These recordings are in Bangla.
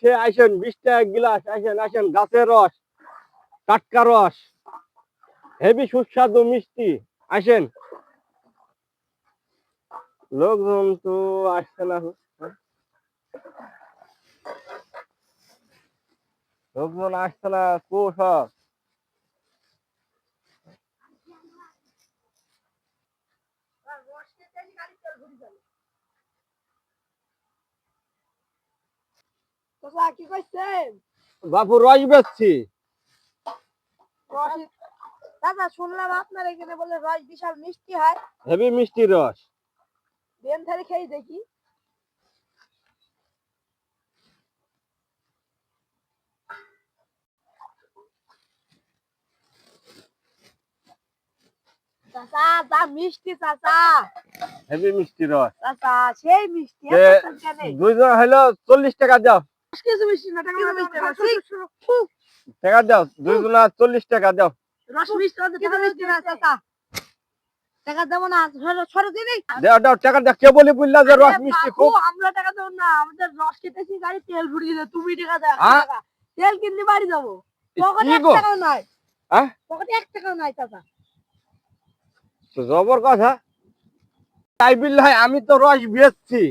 সে আসেন বিশ টাকা গিলাস, আসেন আসেন, গাছের রস, টাটকা রস, হেভি সুস্বাদু, মিষ্টি, আসেন। লোকজন তো আসছে না? লোকজন আসছে না, কো সব? চাচা কি কইছেন বাপু রস বেচছি। দাদা শুনলাম আপনার এখানে বলে রস বিশাল মিষ্টি হয়। হেভি মিষ্টি রস। দেন ধারে খেয়ে দেখি। চাচা যা মিষ্টি চাচা। হেভি মিষ্টি রস। চাচা সেই মিষ্টি। দুইজন হলো চল্লিশ টাকা দাও। কিছু মিষ্টি না টাকা দাও দুইজন চল্লিশ টাকা দাও। রস মিষ্টি না টাকা মিষ্টি না চাচা টাকা দেবো না সরো সরো দাও দাও টাকা দাও কে বলি বললা যে রস মিষ্টি খুব আমরা টাকা দেবো না আমাদের রস খেতেছি গাড়ি তেল ভরিয়ে দে তুমি টাকা দাও তেল কিনতে বাড়ি যাব। পকেটে এক টাকাও নাই। হ্যাঁ? পকেটে এক টাকাও নাই চাচা। জবর কথা। তাই বিল্লাহ আমি তো রস বেচছি।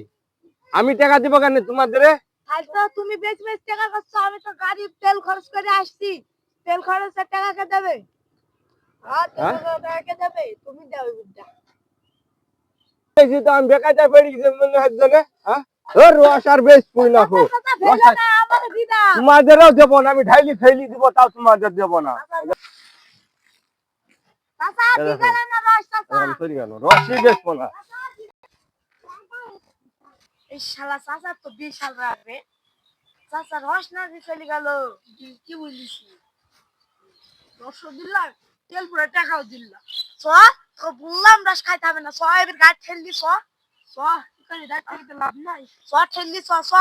আমি টাকা দিব কেন তোমাদের? আর তো তুমি বেশ বেশ টাকা আমি তো গাড়ি তেল খরচ করে আসছি। তেল খরচের টাকা কে দেবে? আর তেল? খরচের টাকা কে দেবে? তুমি দেবে বুঝা বেশি তো আমি বেকার পেড়ি গেছি মনে হয় হ্যাঁ? ও রস আর বেশ পুই না তোমাদেরও দেব না আমি ঢাইলি ফেলি দিব তাও তোমাদের দেব না। রসই না এই চাচা তো বিশাল রাখবে চাচা রস না দিয়ে চলে গেল, কি- বলিস? রসও দিলাম তেল পুরো টাকাও দিলাম চ তো বললাম রস খাইতে হবে না। চ, এবার গাড়ি ঠেললি, চ। চ, এখানে ঠেলতে লাভ নাই। চ, ঠেললি, চ চ।